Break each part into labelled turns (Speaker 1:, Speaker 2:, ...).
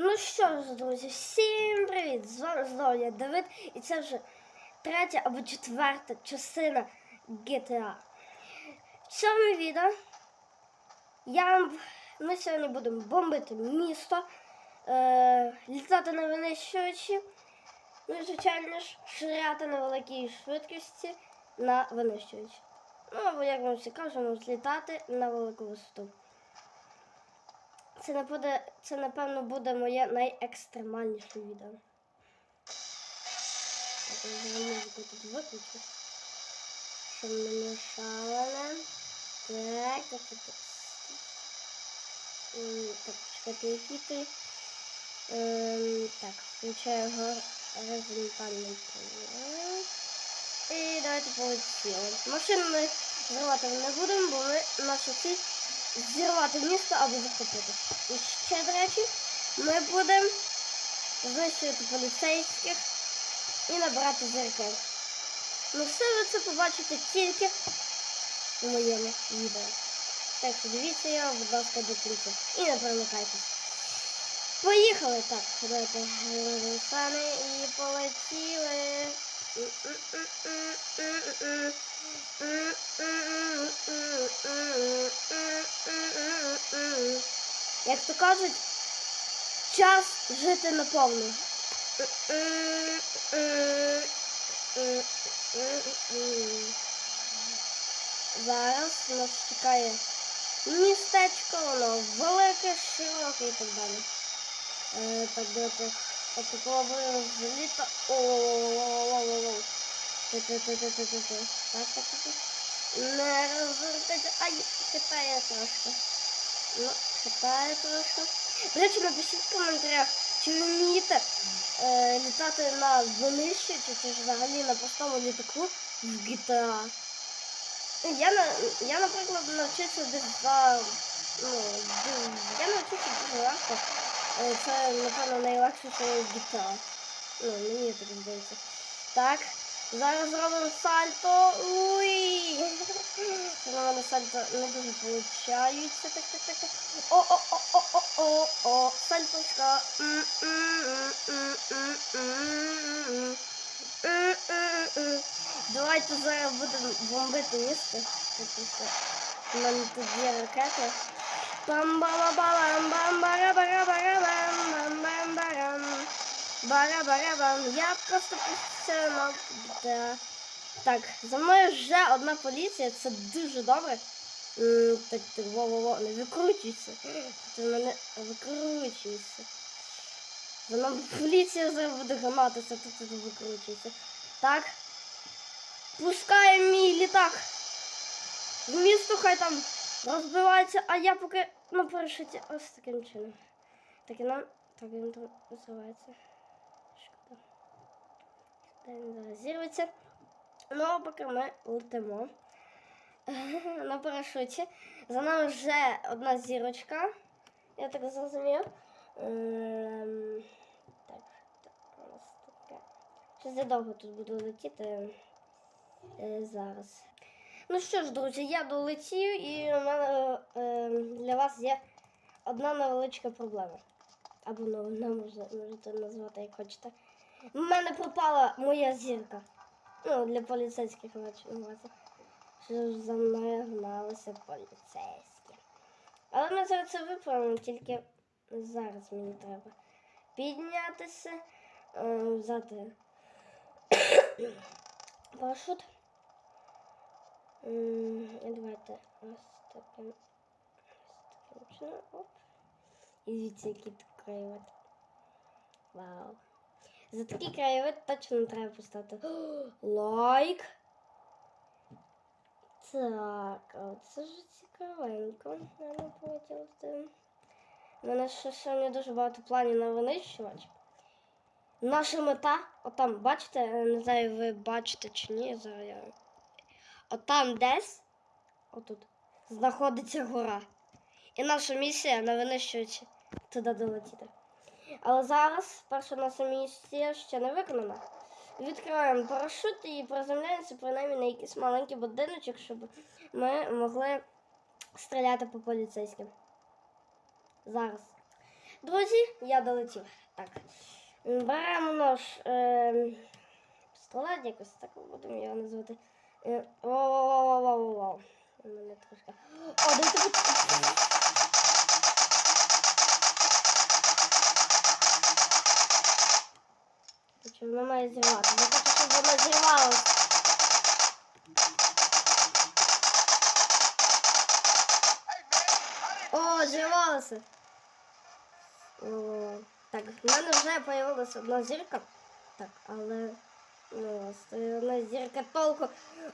Speaker 1: Ну що ж, друзі, всім привіт! З вами знову я Давид, і це вже третя або четверта частина GTA. В цьому відео я, ми сьогодні будемо бомбити місто, е, літати на винищувачі, ну і, звичайно ж, ширяти на великій швидкості на винищувачі. Ну, або як вам всі кажемо, злітати на велику висоту. Це, не буде, це напевно буде моє найекстремальніше відео. Так, я музику тут виключу. Щоб не мішало нам. Так, так, так, так. Чекайте, який ти. Ем, так, включаю горизонтальний поле. І давайте полетіли. Машину ми зривати не будемо, бо ми наша ціль зірвати місто або захопити. І ще, до речі, ми будемо знищувати поліцейських і набирати зірки. Ну все ви це побачите тільки у моєму відео. Так що дивіться його, будь ласка, до кінця. І не перемикайтесь. Поїхали так. Давайте сани і полетіли. Як то кажуть, час жити наповну. Зараз нас чекає містечко, воно велике, широке і так далі. Е, так, давайте попробуємо зліта. О-о-о-о-о-о-о. Так, так. Не розвертайте. Ай, хитає трошки. Ну, хитає трошки. До речі, напишіть в коментарях, чи ви вмієте е, літати на винищувачі, чи на простому літаку в GTA. Ну, Я, наприклад, навчився десь за. Ну, я навчився дуже легко. Це, напевно, найлегше, що GTA. Ну, мені так здається. Так, зараз зробимо сальто. Уй! Мене сальто не дуже виходить. Так, так, так, так. О, о, о, о, о, о, о, сальточка. Давайте зараз будемо бомбити місто. У мене тут є ракети. бам бара бара бам Я просто професіонал. Да. Так, за мною вже одна поліція, це дуже добре. Так, так, во-во-во, не викручуйся. Ти мене викручуйся. За нами поліція зараз буде гаматися, тут тут викручуйся. Так. Пускаємо мій літак. В місто хай там розбивається, а я поки на парашуті ось таким чином. Так і нам. Так він там називається. Зараз зірветься. Ну, а поки ми летимо на парашуті. За нами вже одна зірочка. Я так зрозумів. Ем, Так, так, у нас таке. Щось я довго тут буду летіти е, зараз. Ну що ж, друзі, я долетів і у мене е, для вас є одна невеличка проблема. Або новина, можете назвати як хочете. У мене пропала моя зірка. Ну, для поліцейських мається. Що за мною гналися поліцейські. Але ми зараз це виправимо, тільки зараз мені треба піднятися, е, взяти парашут. І давайте ось таким, ось таким. Оп. І дивіться, який тут краєвид. Вау. За такий краєвид точно треба поставити лайк. Так, а це ж цікавенько. Треба поділити. У мене ще сьогодні дуже багато планів на винищувач. Наша мета, отам, бачите, не знаю, ви бачите чи ні, зараз я. Отам десь, отут, знаходиться гора. І наша місія на винищувачі туди долетіти. Але зараз перша наша місія ще не виконана. Відкриваємо парашут і приземляємося принаймні на якийсь маленький будиночок, щоб ми могли стріляти по поліцейським. Зараз. друзі, я долетів. Так. Беремо нож. Е, пістолет якось так будемо його назвати. Е, Воу-воу-воу-воу-воу. У мене трошки. О, дайте Чи вона має зірвати? Я хочу, щоб вона зірвалась. О, зірвалася. О, Так, в мене вже появилася одна зірка. Так, але. Ну, одна зірка толку.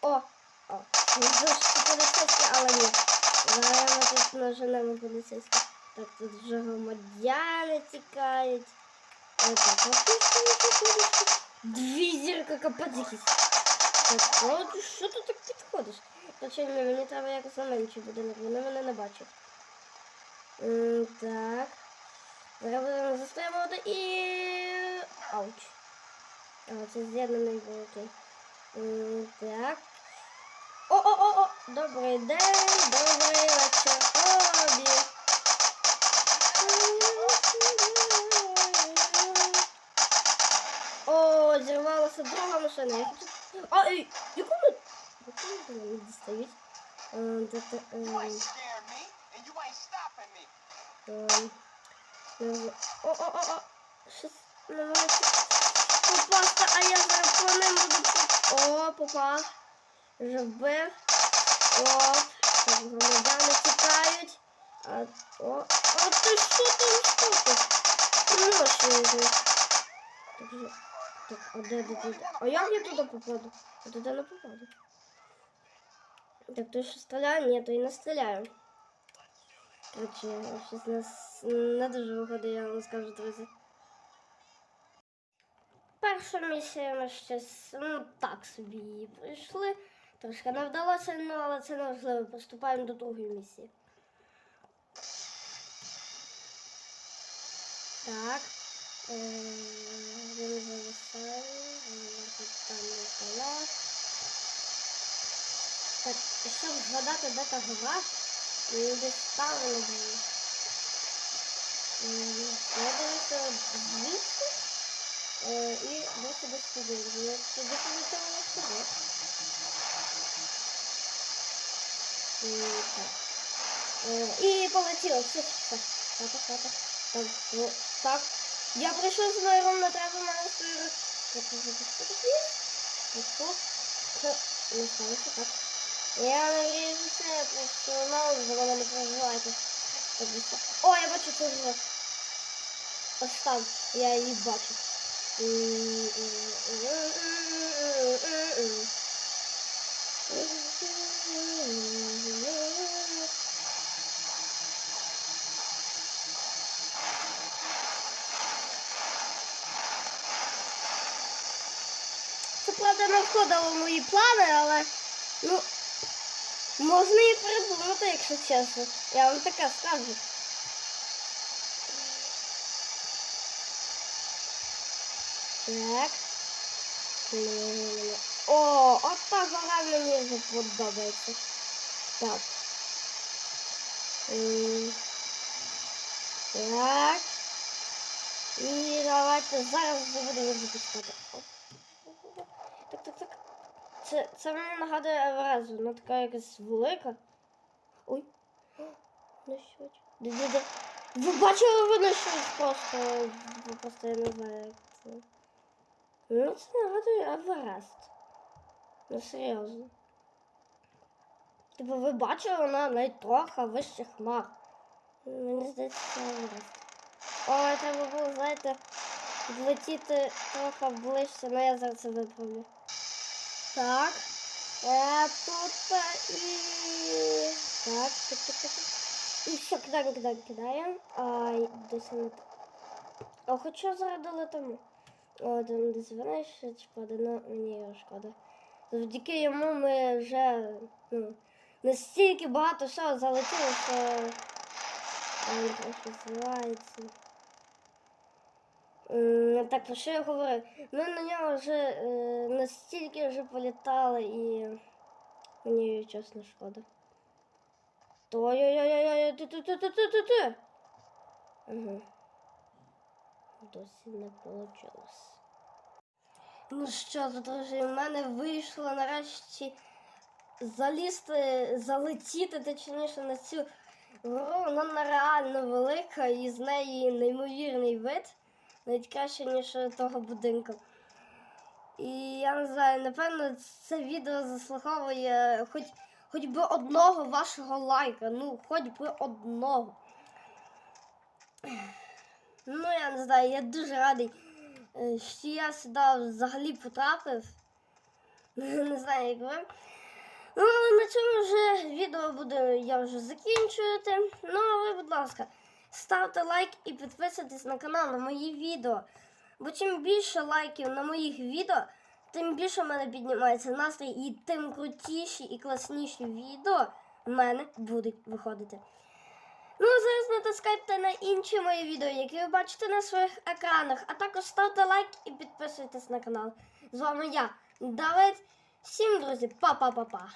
Speaker 1: О! О! Ж поліцейські, але ні. Зараз ми тут наженемо поліцейські. Так, тут вже громадяни тікають. Дві зірки капець якісь. Так, що ти так підходиш? Хоча ні, мені треба якось на менше будинок, вони мене не бачать. М, Так. Зараз будемо застрибувати і. Ауч. А, це з'єднаний був окей. Так. О-о-о-о! Добрий день, добрий вечір. Обі. О, зірвалася друга машина. Я хочу... А, ей, яку ми... Яку ми не дістають? Е, та- та,
Speaker 2: You
Speaker 1: ем,
Speaker 2: ain't scaring me, and you ain't stopping me.
Speaker 1: Ем, не знаю. О, о, о, о. Щось попасти, а я зараз по ним буду О, попав. Вже вбив. Оп. Громадяни тікають. А, о, а ти що там що тут? Йду. Так, же- так, а де, де, де? А як я туди попаду? Я туди не попаду. Так, то що стріляю? Ні, то і не стріляю. Короче, щось нас не дуже виходить, я вам скажу, друзі. Перша місія ми щось ну, так собі її пройшли. Трошки не вдалося, ну, але це не важливо. Поступаємо до другої місії. Так. Е, Він зависає, там не палат. Так, щоб згадати, де та гора, мені десь там не було. Я дивився звідси і досі до туди. Я тоді полетіла на туди. І полетіла, все, все. Так, так, так, так. Так, ну, так. Я прийшла з миром, треба мене свою. Так. Так, не сталося, так. Я надіюся, я професіонал, за мене не переживайте. Так. О, я бачу цю гру. Ось там, я її бачу. Це правда не входило в мої плани, але ну можна і придумати, якщо чесно. Я вам таке скажу. Так. О, от та гора мені вже подобається. Так. Так. І давайте зараз будемо запускати. Це, це мені нагадує Еверезу, вона така якась велика. Ой. О, Ну що? Де, де, де? Ви бачили вони щось просто, просто я не знаю, як це. Ну, це нагадує Еверест. Ну, серйозно. Типу, ви бачили, вона навіть трохи вище хмар. Мені здається, це Еверест. Ой, треба було, знаєте, підлетіти трохи ближче, але я зараз це виправлю. Так. Е, тут е, і. Так, так, так, так. І все, кидаємо, кидаємо, кидаємо. Ай, десь не. А хоча. О, там десь вона ще шкода, ну мені його шкода. Завдяки йому ми вже ну, настільки багато всього залетіло, що Ой, трохи зливається. М, Так, про що я говорю? Ми на нього вже е, настільки вже політали і мені чесно шкода. Ой-ой-ой-ой, ти ти ти ти ти ти ти. Угу. досі не вийшло. Ну що ж, друзі, в мене вийшло нарешті залізти, залетіти, точніше, на цю гору. Вона нереально велика і з неї неймовірний вид. Навіть краще, ніж того будинку. І я не знаю, напевно, це відео заслуговує хоч, хоч би одного вашого лайка. Ну, хоч би одного. Ну, я не знаю, я дуже радий, е, що я сюди взагалі потрапив. Не знаю, як ви. Ну, на цьому вже відео буде я вже закінчувати. Ну, а ви, будь ласка, ставте лайк і підписуйтесь на канал на мої відео. Бо чим більше лайків на моїх відео, тим більше в мене піднімається настрій і тим крутіші і класніші відео в мене будуть виходити. Ну, а зараз натискайте на інші мої відео, які ви бачите на своїх екранах, а також ставте лайк і підписуйтесь на канал. З вами я, Давид. Всім, друзі, па-па-па-па.